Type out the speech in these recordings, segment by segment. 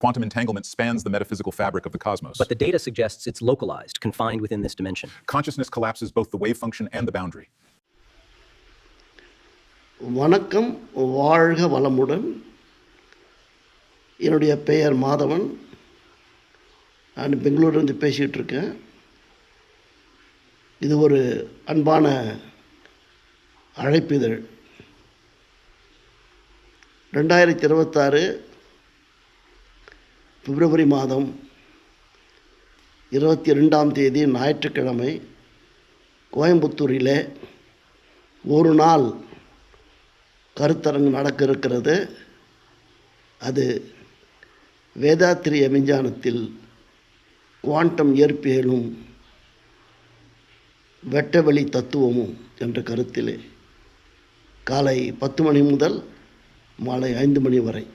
Quantum entanglement spans the metaphysical fabric of the cosmos. But the data suggests it's localized, confined within this dimension. Consciousness collapses both the wave function and the boundary. வணக்கம் வாழ்க வளமுடன் என்னுடைய பெயர் மாதவன் நான் பெங்களூர்லேருந்து பேசிகிட்டு இருக்கேன் இது ஒரு அன்பான அழைப்பிதழ் ரெண்டாயிரத்தி இருபத்தாறு பிப்ரவரி மாதம் இருபத்தி ரெண்டாம் தேதி ஞாயிற்றுக்கிழமை கோயம்புத்தூரில் ஒரு நாள் கருத்தரங்கு நடக்க இருக்கிறது அது வேதாத்திரிய விஞ்ஞானத்தில் குவாண்டம் இயற்பியலும் வெட்டவெளி தத்துவமும் என்ற கருத்திலே காலை பத்து மணி முதல் மாலை ஐந்து மணி வரை.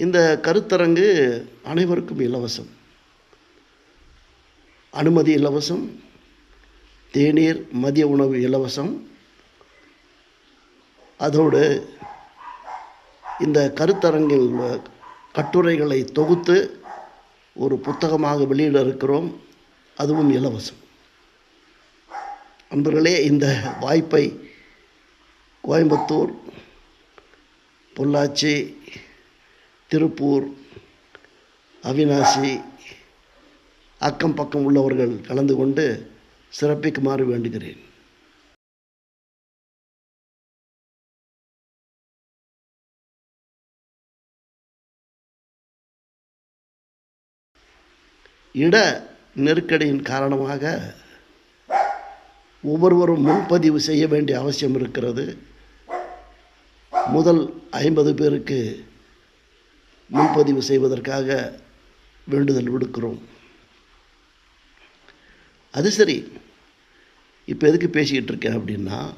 இந்த கருத்தரங்கு அனைவருக்கும் இலவசம். அனுமதி இலவசம் தேநீர் மதிய உணவு இலவசம். அதோடு இந்த கருத்தரங்கில் உள்ள கட்டுரைகளை தொகுத்து ஒரு புத்தகமாக வெளியிட இருக்கிறோம். அதுவும் இலவசம். அன்பர்களே இந்த வாய்ப்பை கோயம்புத்தூர் பொள்ளாச்சி திருப்பூர் அவினாசி அக்கம் பக்கம் உள்ளவர்கள் கலந்து கொண்டு சிறப்பிக்குமாறு வேண்டுகிறேன். இட நெருக்கடியின் காரணமாக ஒவ்வொருவரும் முன்பதிவு செய்ய வேண்டிய அவசியம் இருக்கிறது. முதல் ஐம்பது பேருக்கு முன்பதிவு செய்வதற்காக வேண்டுதல் விடுக்கிறோம். அது சரி. இப்போ எதுக்கு பேசிக்கிட்டு இருக்கேன் அப்படின்னா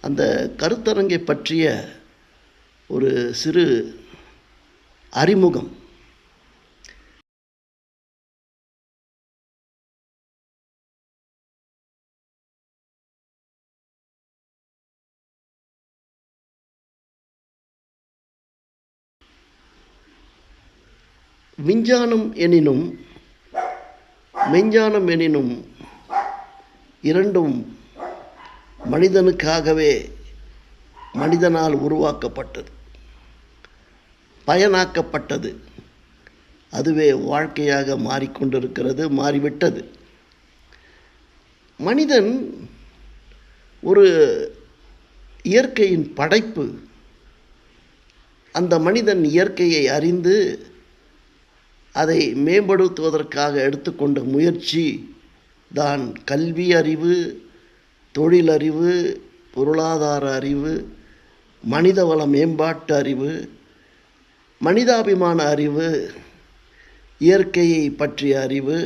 அந்த கருத்தரங்கை பற்றிய ஒரு சிறு அறிமுகம் விஞ்ஞானம் எனினும் மெஞ்ஞானம் எனினும் இரண்டும் மனிதனுக்காகவே மனிதனால் உருவாக்கப்பட்டது பயனாக்கப்பட்டது. அதுவே வாழ்க்கையாக மாறிக்கொண்டிருக்கிறது மாறிவிட்டது. மனிதன் ஒரு இயற்கையின் படைப்பு அந்த மனிதன் இயற்கையை அறிந்து அதை மேம்படுத்துவதற்காக எடுத்துக்கொண்ட முயற்சி தான் கல்வி அறிவு தொழில் அறிவு பொருளாதார அறிவு மனிதவள மேம்பாட்டு அறிவு மனிதாபிமான அறிவு இயற்கையை பற்றிய அறிவு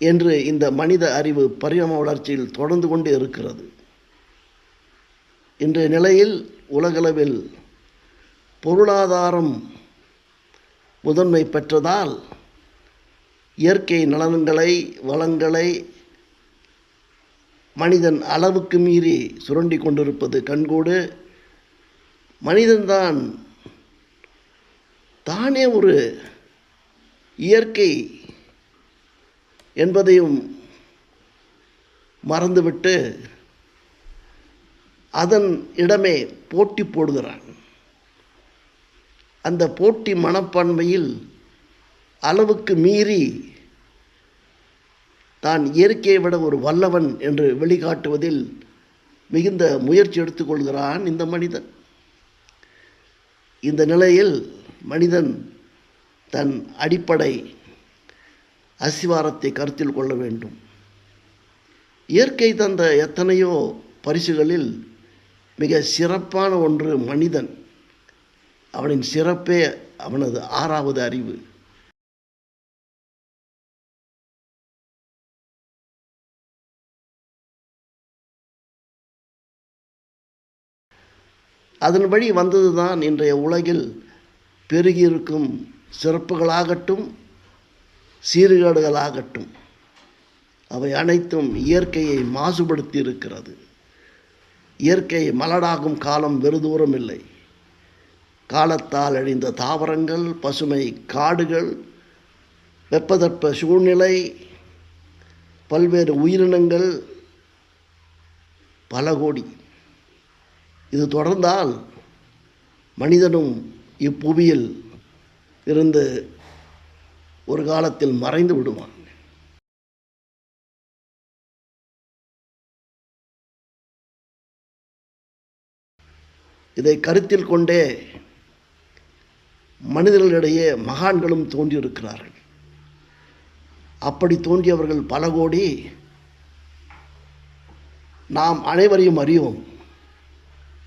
என்று இந்த மனித அறிவு பரிணாம வளர்ச்சியில் தொடர்ந்து கொண்டு இருக்கிறது. இன்றைய நிலையில் உலகளவில் பொருளாதாரம் முதன்மை பெற்றதால் இயற்கை நலன்களை வளங்களை மனிதன் அளவுக்கு மீறி சுரண்டி கொண்டிருப்பது கண்கூடு. மனிதன்தான் தானே ஒரு இயற்கை என்பதையும் மறந்துவிட்டு அதன் இடமே போட்டி போடுகிறான். அந்த போட்டி மனப்பான்மையில் அளவுக்கு மீறி தான் இயற்கையை விட ஒரு வல்லவன் என்று வெளிக்காட்டுவதில் மிகுந்த முயற்சி எடுத்துக்கொள்கிறான் இந்த மனிதன். இந்த நிலையில் மனிதன் தன் அடிப்படை அசிவாரத்தை கருத்தில் கொள்ள வேண்டும். இயற்கை தந்த எத்தனையோ பரிசுகளில் மிக சிறப்பான ஒன்று மனிதன். அவனின் சிறப்பே அவனது ஆறாவது அறிவு. அதன் வழி வந்ததுதான் இன்றைய உலகில் பெருகியிருக்கும் சிறப்புகளாகட்டும் சீர்கேடுகளாகட்டும். அவை அனைத்தும் இயற்கையை மாசுபடுத்தி இருக்கிறது இயற்கை மலடாகும் காலம் வெறு தூரம் இல்லை காலத்தால் அழிந்த தாவரங்கள் பசுமை காடுகள் வெப்பதட்ப சூழ்நிலை பல்வேறு உயிரினங்கள் பல கோடி. இது தொடர்ந்தால் மனிதனும் இப்புவியில் இருந்து ஒரு காலத்தில் மறைந்து விடுவான். இதை கருத்தில் கொண்டே மனிதர்களிடையே மகான்களும் தோன்றியிருக்கிறார்கள். அப்படி தோன்றியவர்கள் பல கோடி. நாம் அனைவரையும் அறிவோம்.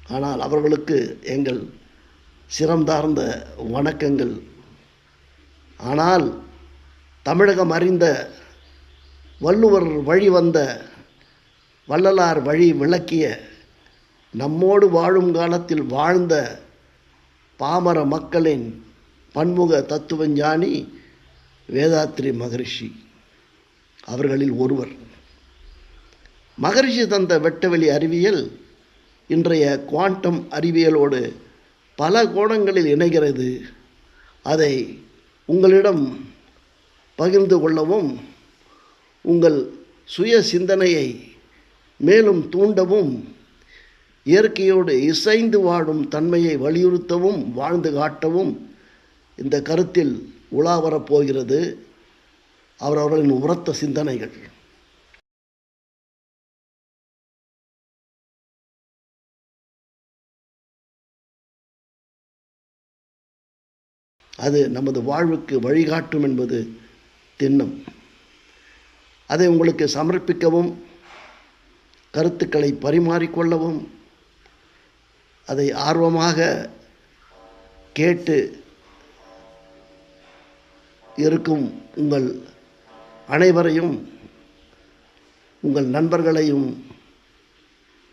ஆனால் அவர்களுக்கு எங்கள் சிரம்தார்ந்த வணக்கங்கள். ஆனால் தமிழகம் அறிந்த வள்ளுவர் வழி வந்த வள்ளலார் வழி விளக்கிய நம்மோடு வாழும் காலத்தில் வாழ்ந்த பாமர மக்களின் பன்முக தத்துவஞானி வேதாத்ரி மகரிஷி. அவர்களில் ஒருவர். மகரிஷி தந்த வெட்டவெளி அறிவியல் இன்றைய குவாண்டம் அறிவியலோடு பல கோணங்களில் இணைகிறது. அதை உங்களிடம் பகிர்ந்து கொள்ளவும் உங்கள் சுய சிந்தனையை மேலும் தூண்டவும் இயற்கையோடு இசைந்து வாழும் தன்மையை வலியுறுத்தவும் வாழ்ந்து காட்டவும் இந்த கருத்தில் உலா வரப்போகிறது அவரவர்களின் உரத்த சிந்தனைகள். அது நமது வாழ்வுக்கு வழிகாட்டும் என்பது திண்ணம். அதை உங்களுக்கு சமர்ப்பிக்கவும் கருத்துக்களை பரிமாறிக்கொள்ளவும் அதை ஆர்வமாக கேட்டு இருக்கும் உங்கள் அனைவரையும் உங்கள் நண்பர்களையும்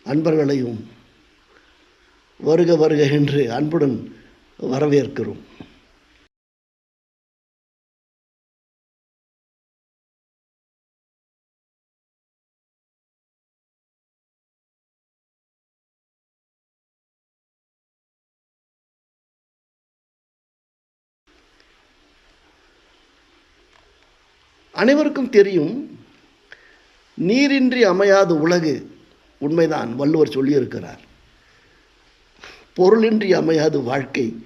அன்பர்களையும் வருக வருக என்று அன்புடன் வரவேற்கிறோம். அனைவருக்கும் தெரியும் நீரின்றி அமையாத உலகு. உண்மைதான் வள்ளுவர் சொல்லியிருக்கிறார். பொருளின்றி அமையாது வாழ்க்கை.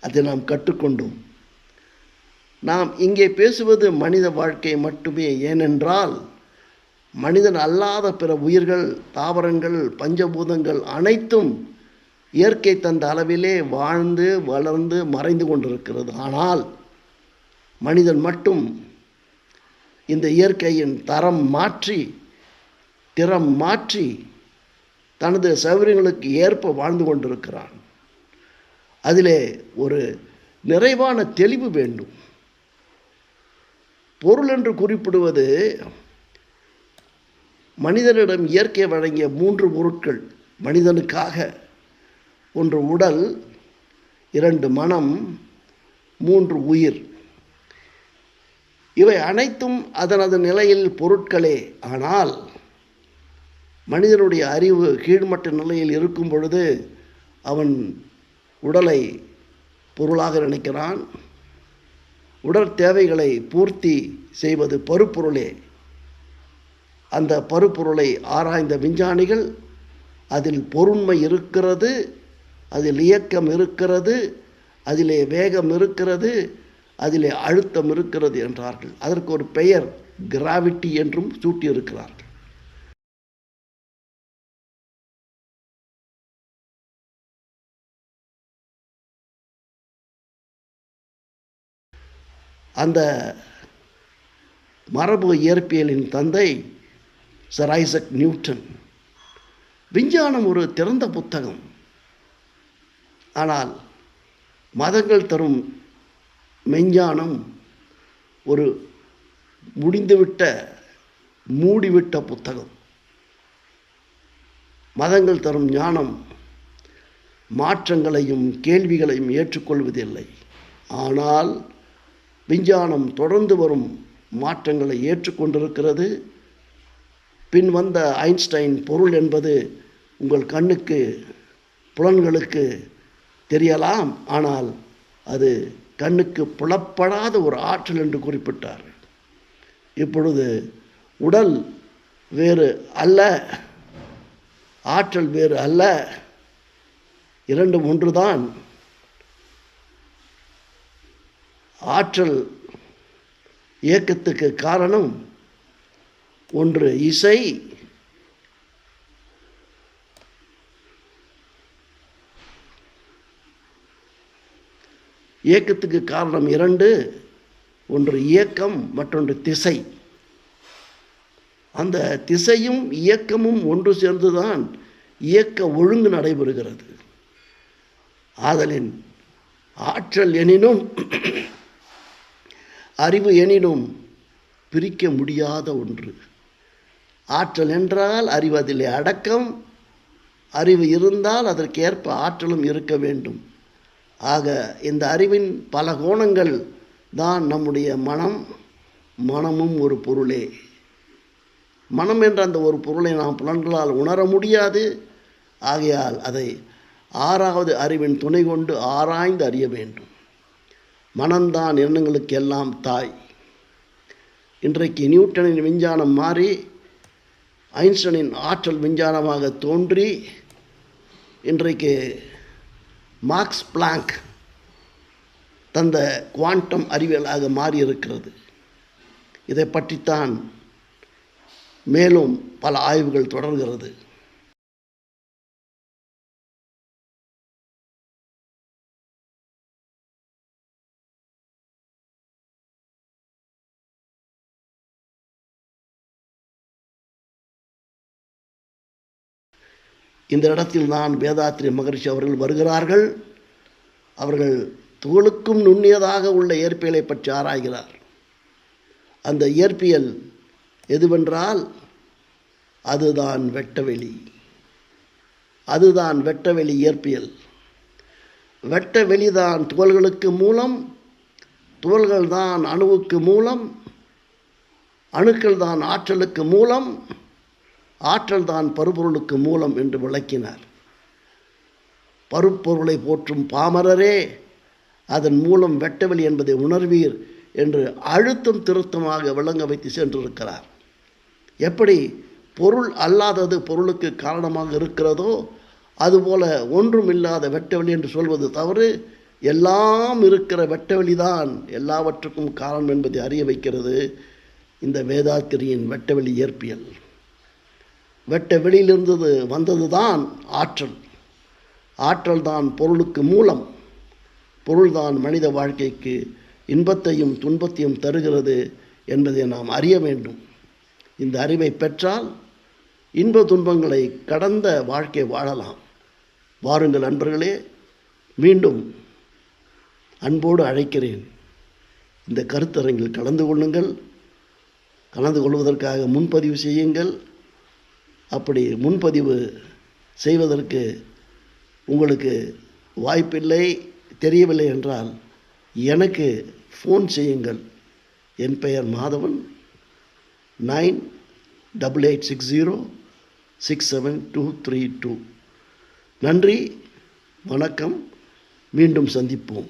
அதை நாம் கற்றுக்கொண்டோம். நாம் இங்கே பேசுவது மனித வாழ்க்கை மட்டுமே. ஏனென்றால் மனிதன் அல்லாத பிற உயிர்கள் தாவரங்கள் பஞ்சபூதங்கள் அனைத்தும் இயற்கை தந்த அளவிலே வாழ்ந்து வளர்ந்து மறைந்து கொண்டிருக்கிறது. ஆனால் மனிதன் மட்டும் இந்த இயற்கையின் தரம் மாற்றி திறம் மாற்றி தனது சௌகரியங்களுக்கு ஏற்ப வாழ்ந்து கொண்டிருக்கிறான். அதிலே ஒரு நிறைவான தெளிவு வேண்டும். பொருள் என்று குறிப்பிடுவது மனிதனிடம் இயற்கை வழங்கிய மூன்று பொருட்கள். மனிதனுக்காக ஒன்று உடல் இரண்டு மனம் மூன்று உயிர். இவை அனைத்தும் அதனது நிலையில் பொருட்களே. ஆனால் மனிதனுடைய அறிவு கீழ்மட்ட நிலையில் இருக்கும் பொழுது அவன் உடலை பொருளாக நினைக்கிறான். உடல் தேவைகளை பூர்த்தி செய்வது பருப்பொருளே. அந்த பருப்பொருளை ஆராய்ந்த விஞ்ஞானிகள் அதில் பொருண்மை இருக்கிறது அதில் இயக்கம் இருக்கிறது அதிலே வேகம் இருக்கிறது அதிலே அழுத்தம் இருக்கிறது என்றார்கள். அதற்கு ஒரு பெயர் கிராவிட்டி என்றும் சூட்டியிருக்கிறார்கள். அந்த மரபு இயற்பியலின் தந்தை சர் ஐசக் நியூட்டன். விஞ்ஞானம் ஒரு திறந்த புத்தகம். ஆனால் மதங்கள் தரும் மெஞ்ஞானம் ஒரு முடிந்துவிட்ட மூடிவிட்ட புத்தகம். மதங்கள் தரும் ஞானம் மாற்றங்களையும் கேள்விகளையும் ஏற்றுக்கொள்வதில்லை. ஆனால் விஞ்ஞானம் தொடர்ந்து வரும் மாற்றங்களை ஏற்றுக்கொண்டிருக்கிறது. பின் வந்த ஐன்ஸ்டைன் பொருள் என்பது உங்கள் கண்ணுக்கு புலன்களுக்கு தெரியலாம். ஆனால் அது கண்ணுக்கு புலப்படாத ஒரு ஆற்றல் என்று குறிப்பிட்டார். இப்பொழுது உடல் வேறு அல்ல ஆற்றல் வேறு அல்ல. இரண்டும் ஒன்றுதான். ஆற்றல் இயக்கத்துக்கு காரணம் ஒன்று இசை இயக்கத்துக்கு காரணம் இரண்டு ஒன்று இயக்கம் மற்றொன்று திசை. அந்த திசையும் இயக்கமும் ஒன்று சேர்ந்துதான் இயக்க ஒழுங்கு நடைபெறுகிறது. ஆதலின் ஆற்றல் எனினும் அறிவு எனினும் பிரிக்க முடியாத ஒன்று. ஆற்றல் என்றால் அறிவு அதிலே அடக்கம் அறிவு இருந்தால் அதற்கேற்ப ஆற்றலும் இருக்க வேண்டும். ஆக இந்த அறிவின் பல கோணங்கள் தான் நம்முடைய மனம் மனமும் ஒரு பொருளே. மனம் என்ற அந்த ஒரு பொருளை நாம் புலன்களால் உணர முடியாது. ஆகையால் அதை ஆறாவது அறிவின் துணை கொண்டு ஆராய்ந்து அறிய வேண்டும். மனம்தான் எண்ணங்களுக்கு எல்லாம் தாய். இன்றைக்கு நியூட்டனின் விஞ்ஞானம் மாறி ஐன்ஸ்டனின் ஆற்றல் விஞ்ஞானமாக தோன்றி இன்றைக்கு மார்க்ஸ் பிளாங்க் தந்த குவாண்டம் அறிவியலாக மாறியிருக்கிறது. இதை பற்றித்தான் மேலும் பல ஆய்வுகள் தொடர்கிறது. இந்த இடத்தில் தான் வேதாத்ரி மகரிஷி அவர்கள் வருகிறார்கள். அவர்கள் தோளுக்கும் நுண்ணியதாக உள்ள இயற்பியலை பற்றி ஆராய்கிறார். அந்த இயற்பியல் எதுவென்றால் அதுதான் வெட்டவெளி. அதுதான் வெட்டவெளி இயற்பியல். வெட்ட வெளிதான் துகள்களுக்கு மூலம் துகள்கள் தான் அணுவுக்கு மூலம் அணுக்கள் தான் ஆற்றலுக்கு மூலம் ஆற்றல் தான் பருப்பொருளுக்கு மூலம் என்று விளக்கினார். பருப்பொருளை போற்றும் பாமரரே அதன் மூலம் வெட்டவெளி என்பதை உணர்வீர் என்று அழுத்தம் திருத்தமாக விளங்க வைத்து சென்றிருக்கிறார். எப்படி பொருள் அல்லாதது பொருளுக்கு காரணமாக இருக்கிறதோ அதுபோல ஒன்றும் இல்லாத வெட்டவெளி என்று சொல்வது தவறு. எல்லாம் இருக்கிற வெட்டவெளி தான் எல்லாவற்றுக்கும் காரணம் என்பதை அறிய வைக்கிறது இந்த வேதாத்திரியின் வெட்டவெளி இயற்பியல். வெட்ட வெளியிலிருந்தது வந்தது தான் ஆற்றல். ஆற்றல் தான் பொருளுக்கு மூலம். பொருள்தான் மனித வாழ்க்கைக்கு இன்பத்தையும் துன்பத்தையும் தருகிறது என்பதை நாம் அறிய வேண்டும். இந்த அறிவை பெற்றால் இன்ப துன்பங்களை கடந்த வாழ்க்கை வாழலாம். வாருங்கள் அன்பர்களே மீண்டும் அன்போடு அழைக்கிறேன். இந்த கருத்தரங்கில் கலந்து கொள்ளுங்கள். கலந்து கொள்வதற்காக முன்பதிவு செய்யுங்கள். அப்படி முன்பதிவு செய்வதற்கு உங்களுக்கு வாய்ப்பில்லை தெரியவில்லை என்றால் எனக்கு ஃபோன் செய்யுங்கள். என் பெயர் Madhavan. Nine double eight six zero six seven two three two. நன்றி வணக்கம். மீண்டும் சந்திப்போம்.